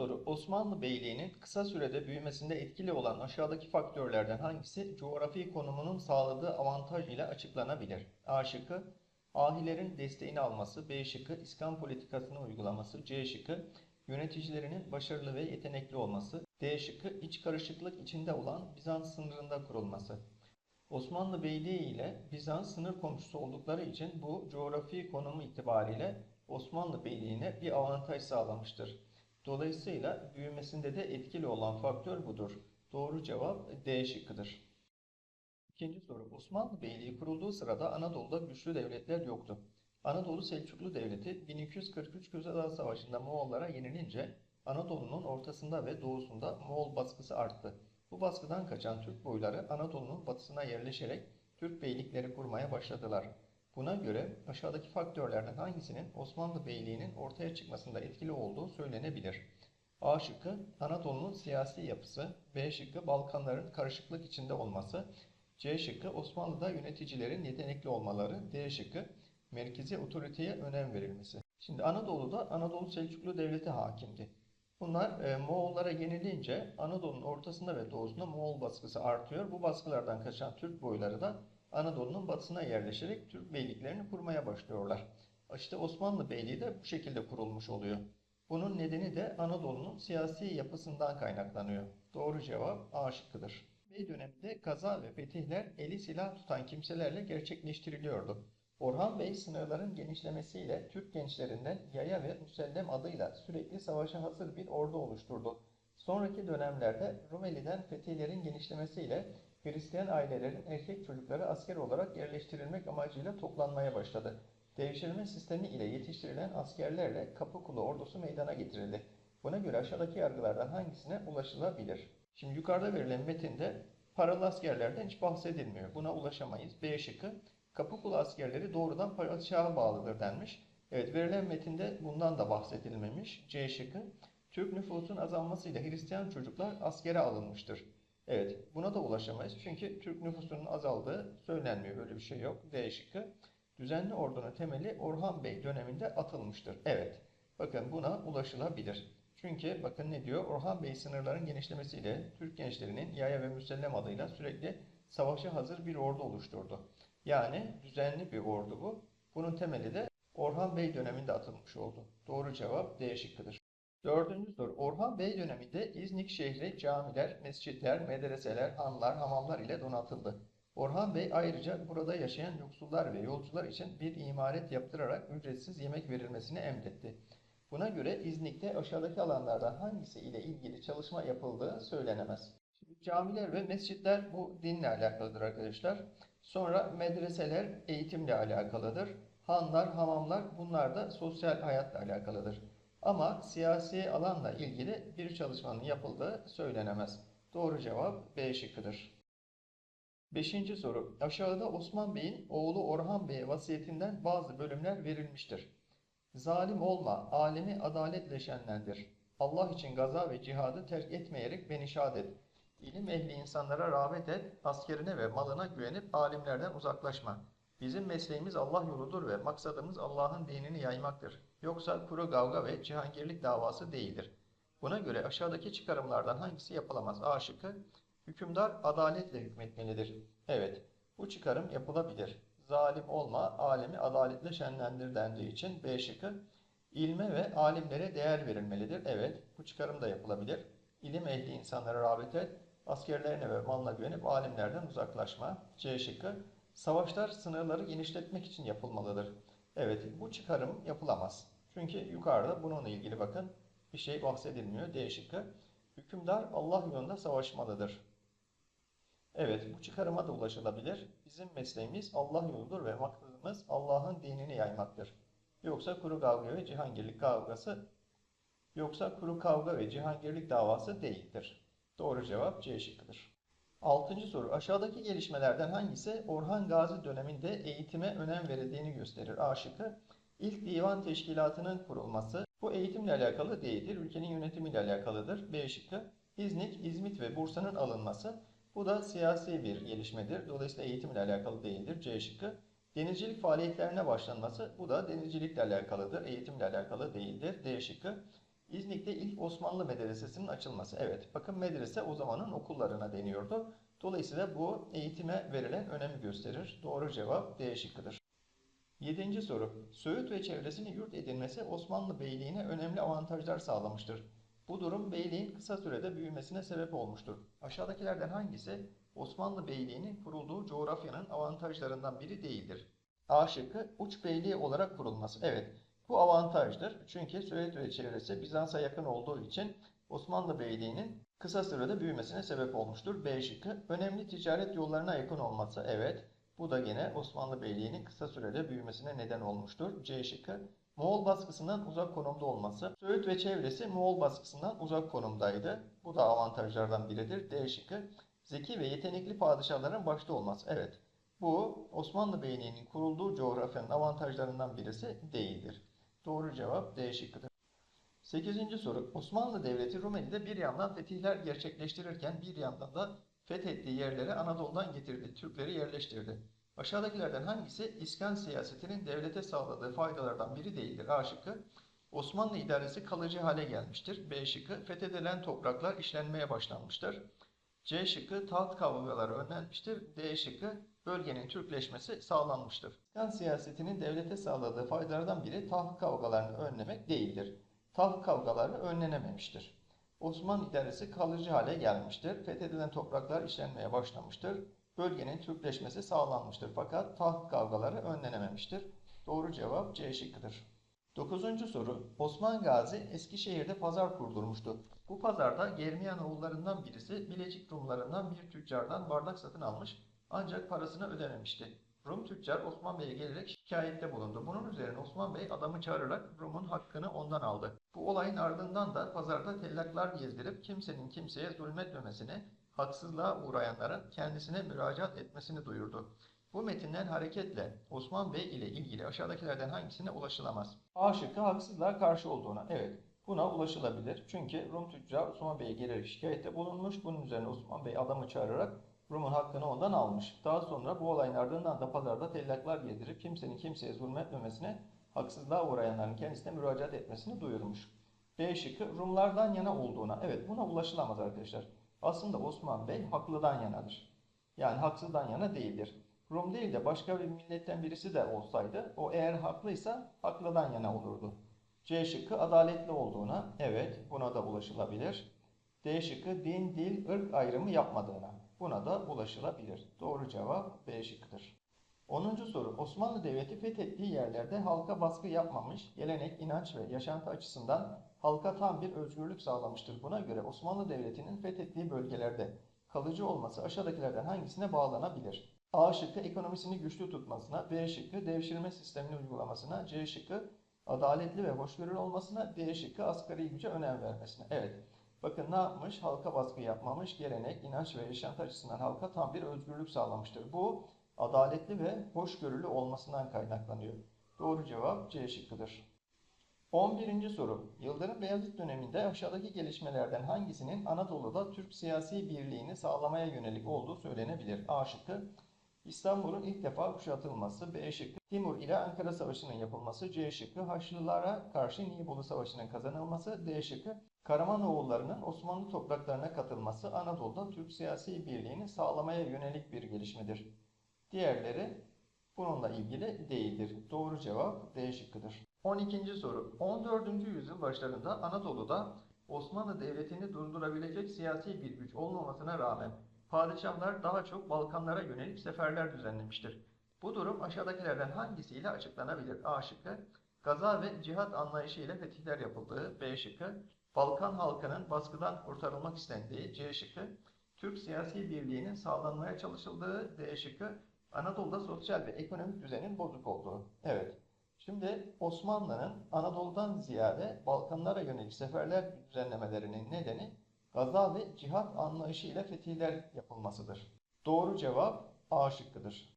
soru. Osmanlı Beyliği'nin kısa sürede büyümesinde etkili olan aşağıdaki faktörlerden hangisi coğrafi konumunun sağladığı avantaj ile açıklanabilir? A şıkkı ahilerin desteğini alması, B şıkkı İskan politikasını uygulaması, C şıkkı yöneticilerinin başarılı ve yetenekli olması, D şıkkı iç karışıklık içinde olan Bizans sınırında kurulması. Osmanlı Beyliği ile Bizans sınır komşusu oldukları için bu coğrafi konumu itibariyle Osmanlı Beyliği'ne bir avantaj sağlamıştır. Dolayısıyla büyümesinde de etkili olan faktör budur. Doğru cevap D şıkkıdır. İkinci soru. Osmanlı Beyliği kurulduğu sırada Anadolu'da güçlü devletler yoktu. Anadolu Selçuklu Devleti 1243 Köse Savaşı'nda Moğollara yenilince Anadolu'nun ortasında ve doğusunda Moğol baskısı arttı. Bu baskıdan kaçan Türk boyları Anadolu'nun batısına yerleşerek Türk beylikleri kurmaya başladılar. Buna göre aşağıdaki faktörlerden hangisinin Osmanlı Beyliği'nin ortaya çıkmasında etkili olduğu söylenebilir? A şıkkı Anadolu'nun siyasi yapısı, B şıkkı Balkanların karışıklık içinde olması, C şıkkı Osmanlı'da yöneticilerin yetenekli olmaları, D şıkkı merkezi otoriteye önem verilmesi. Şimdi Anadolu'da Anadolu Selçuklu Devleti hakimdi. Bunlar e, Moğollara yenilince Anadolu'nun ortasında ve doğusunda Moğol baskısı artıyor. Bu baskılardan kaçan Türk boyları da Anadolu'nun batısına yerleşerek Türk beyliklerini kurmaya başlıyorlar. İşte Osmanlı Beyliği de bu şekilde kurulmuş oluyor. Bunun nedeni de Anadolu'nun siyasi yapısından kaynaklanıyor. Doğru cevap A şıkkıdır. Bey döneminde kaza ve fetihler eli silah tutan kimselerle gerçekleştiriliyordu. Orhan Bey sınırların genişlemesiyle Türk gençlerinden yaya ve müsellem adıyla sürekli savaşa hazır bir ordu oluşturdu. Sonraki dönemlerde Rumeli'den fetihlerin genişlemesiyle Hristiyan ailelerin erkek çocukları asker olarak yerleştirilmek amacıyla toplanmaya başladı. Devşirme sistemi ile yetiştirilen askerlerle Kapıkulu ordusu meydana getirildi. Buna göre aşağıdaki yargılardan hangisine ulaşılabilir? Şimdi yukarıda verilen metinde paralı askerlerden hiç bahsedilmiyor. Buna ulaşamayız. B şıkkı Kapıkulu askerleri doğrudan padişaha bağlıdır denmiş. Evet verilen metinde bundan da bahsedilmemiş. C şıkkı Türk nüfusun azalmasıyla Hristiyan çocuklar askere alınmıştır. Evet buna da ulaşamayız. Çünkü Türk nüfusunun azaldığı söylenmiyor. Böyle bir şey yok. D şıkkı düzenli ordunun temeli Orhan Bey döneminde atılmıştır. Evet bakın buna ulaşılabilir. Çünkü bakın ne diyor? Orhan Bey sınırların genişlemesiyle Türk gençlerinin yaya ve müsellem adıyla sürekli savaşa hazır bir ordu oluşturdu. Yani düzenli bir ordu bu. Bunun temeli de Orhan Bey döneminde atılmış oldu. Doğru cevap D şıkkıdır. Dördüncü soru. Orhan Bey döneminde İznik şehri camiler, mescitler, medreseler, hanlar, hamamlar ile donatıldı. Orhan Bey ayrıca burada yaşayan yoksullar ve yolcular için bir imaret yaptırarak ücretsiz yemek verilmesini emretti. Buna göre İznik'te aşağıdaki alanlardan hangisi ile ilgili çalışma yapıldığı söylenemez. Şimdi camiler ve mescitler bu dinle alakalıdır arkadaşlar. Sonra medreseler eğitimle alakalıdır. Hanlar, hamamlar bunlar da sosyal hayatla alakalıdır. Ama siyasi alanla ilgili bir çalışmanın yapıldığı söylenemez. Doğru cevap B şıkkıdır. Beşinci soru. Aşağıda Osman Bey'in oğlu Orhan Bey'e vasiyetinden bazı bölümler verilmiştir. Zalim olma, alemi adaletle şenlendir. Allah için gaza ve cihadı terk etmeyerek beni şad et. İlim ehli insanlara rağbet et, askerine ve malına güvenip alimlerden uzaklaşma. Bizim mesleğimiz Allah yoludur ve maksadımız Allah'ın dinini yaymaktır. Yoksa kuru kavga ve cihangirlik davası değildir. Buna göre aşağıdaki çıkarımlardan hangisi yapılamaz? A şıkkı, hükümdar adaletle hükmetmelidir. Evet, bu çıkarım yapılabilir. Zalim olma, alemi adaletle şenlendir dendiği için B şıkkı, ilme ve alimlere değer verilmelidir. Evet, bu çıkarım da yapılabilir. İlim ehli insanlara rağbet et, askerlerine ve malına güvenip alimlerden uzaklaşma. C şıkkı, savaşlar sınırları genişletmek için yapılmalıdır. Evet, bu çıkarım yapılamaz. Çünkü yukarıda bununla ilgili bakın bir şey bahsedilmiyor. D şıkkı, hükümdar Allah yolunda savaşmalıdır. Evet, bu çıkarıma da ulaşılabilir. Bizim mesleğimiz Allah yoludur ve maksadımız Allah'ın dinini yaymaktır. Yoksa kuru kavga ve cihangirlik kavgası, yoksa kuru kavga ve cihangirlik davası değildir. Doğru cevap C şıkkıdır. Altıncı soru. Aşağıdaki gelişmelerden hangisi Orhan Gazi döneminde eğitime önem verildiğini gösterir? A şıkkı. İlk divan teşkilatının kurulması. Bu eğitimle alakalı değildir. Ülkenin yönetimiyle alakalıdır. B şıkkı. İznik, İzmit ve Bursa'nın alınması. Bu da siyasi bir gelişmedir. Dolayısıyla eğitimle alakalı değildir. C şıkkı. Denizcilik faaliyetlerine başlanması. Bu da denizcilikle alakalıdır. Eğitimle alakalı değildir. D şıkkı. İznik'te ilk Osmanlı medresesinin açılması. Evet, bakın medrese o zamanın okullarına deniyordu. Dolayısıyla bu eğitime verilen önemi gösterir. Doğru cevap D şıkkıdır. Yedinci soru. Söğüt ve çevresini yurt edinmesi Osmanlı Beyliğine önemli avantajlar sağlamıştır. Bu durum beyliğin kısa sürede büyümesine sebep olmuştur. Aşağıdakilerden hangisi Osmanlı Beyliği'nin kurulduğu coğrafyanın avantajlarından biri değildir? A şıkkı uç beyliği olarak kurulması. Evet, bu avantajdır. Çünkü Söğüt ve çevresi Bizans'a yakın olduğu için Osmanlı Beyliği'nin kısa sürede büyümesine sebep olmuştur. B şıkkı önemli ticaret yollarına yakın olması. Evet, bu da yine Osmanlı Beyliği'nin kısa sürede büyümesine neden olmuştur. C şıkkı Moğol baskısından uzak konumda olması. Söğüt ve çevresi Moğol baskısından uzak konumdaydı. Bu da avantajlardan biridir. D şıkkı zeki ve yetenekli padişahların başta olması. Evet, bu Osmanlı Beyliği'nin kurulduğu coğrafyanın avantajlarından birisi değildir. Doğru cevap D şıkkıdır. 8. soru. Osmanlı Devleti Rumeli'de bir yandan fetihler gerçekleştirirken bir yandan da fethettiği yerlere Anadolu'dan getirdi, Türkleri yerleştirdi. Aşağıdakilerden hangisi İskan siyasetinin devlete sağladığı faydalardan biri değildir? A şıkkı. Osmanlı idaresi kalıcı hale gelmiştir. B şıkkı. Fethedilen topraklar işlenmeye başlanmıştır. C şıkkı. Taht kavgaları önlenmiştir. D şıkkı. Bölgenin Türkleşmesi sağlanmıştır. İskan siyasetinin devlete sağladığı faydalardan biri taht kavgalarını önlemek değildir. Taht kavgaları önlenememiştir. Osmanlı idaresi kalıcı hale gelmiştir. Fethedilen topraklar işlenmeye başlamıştır. Bölgenin Türkleşmesi sağlanmıştır. Fakat taht kavgaları önlenememiştir. Doğru cevap C şıkkıdır. 9. soru. Osman Gazi Eskişehir'de pazar kurdurmuştu. Bu pazarda Germiyan oğullarından birisi Bilecik Rumlarından bir tüccardan bardak satın almış ancak parasını ödememişti. Rum tüccar Osman Bey'e gelerek şikayette bulundu. Bunun üzerine Osman Bey adamı çağırarak Rum'un hakkını ondan aldı. Bu olayın ardından da pazarda tellaklar gezdirip kimsenin kimseye zulmetmemesini, haksızlığa uğrayanların kendisine müracaat etmesini duyurdu. Bu metinden hareketle Osman Bey ile ilgili aşağıdakilerden hangisine ulaşılamaz? A şıkkı haksızlığa karşı olduğuna. Evet, buna ulaşılabilir. Çünkü Rum tüccar Osman Bey'e gelerek şikayette bulunmuş. Bunun üzerine Osman Bey adamı çağırarak Rum'un hakkını ondan almış. Daha sonra bu olayın ardından da pazarda tellaklar gezdirip kimsenin kimseye zulmetmemesine, haksızlığa uğrayanların kendisine müracaat etmesini duyurmuş. B şıkkı Rumlardan yana olduğuna. Evet buna ulaşılamaz arkadaşlar. Aslında Osman Bey haklıdan yanadır. Yani haksızdan yana değildir. Rum değil de başka bir milletten birisi de olsaydı o eğer haklıysa haklıdan yana olurdu. C şıkkı adaletli olduğuna. Evet buna da ulaşılabilir. D şıkkı din, dil, ırk ayrımı yapmadığına. Buna da ulaşılabilir. Doğru cevap B şıkkıdır. 10. soru. Osmanlı Devleti fethettiği yerlerde halka baskı yapmamış, gelenek, inanç ve yaşantı açısından halka tam bir özgürlük sağlamıştır. Buna göre Osmanlı Devleti'nin fethettiği bölgelerde kalıcı olması aşağıdakilerden hangisine bağlanabilir? A şıkkı ekonomisini güçlü tutmasına, B şıkkı devşirme sistemini uygulamasına, C şıkkı adaletli ve hoşgörülü olmasına, D şıkkı asgari güce önem vermesine. Evet. Bakın ne yapmış? Halka baskı yapmamış, gelenek, inanç ve yaşantı açısından halka tam bir özgürlük sağlamıştır. Bu adaletli ve hoşgörülü olmasından kaynaklanıyor. Doğru cevap C şıkkıdır. 11. soru. Yıldırım Beyazıt döneminde aşağıdaki gelişmelerden hangisinin Anadolu'da Türk siyasi birliğini sağlamaya yönelik olduğu söylenebilir? A şıkkı. İstanbul'un ilk defa kuşatılması. B şıkkı. Timur ile Ankara Savaşı'nın yapılması. C şıkkı. Haçlılara karşı Nibolu Savaşı'nın kazanılması. D şıkkı. Karamanoğullarının Osmanlı topraklarına katılması Anadolu'da Türk siyasi birliğini sağlamaya yönelik bir gelişmedir. Diğerleri bununla ilgili değildir. Doğru cevap D şıkkıdır. 12. soru. 14. yüzyıl başlarında Anadolu'da Osmanlı Devleti'ni durdurabilecek siyasi bir güç olmamasına rağmen padişahlar daha çok Balkanlara yönelik seferler düzenlemiştir. Bu durum aşağıdakilerden hangisiyle açıklanabilir? A şıkkı. Gaza ve cihat anlayışıyla fetihler yapıldığı. B şıkkı. Balkan halkının baskıdan kurtarılmak istendiği. C şıkkı. Türk siyasi birliğinin sağlanmaya çalışıldığı. D şıkkı. Anadolu'da sosyal ve ekonomik düzenin bozuk olduğu. Evet. Şimdi Osmanlı'nın Anadolu'dan ziyade Balkanlara yönelik seferler düzenlemelerinin nedeni gaza ve cihat anlayışıyla fetihler yapılmasıdır. Doğru cevap A şıkkıdır.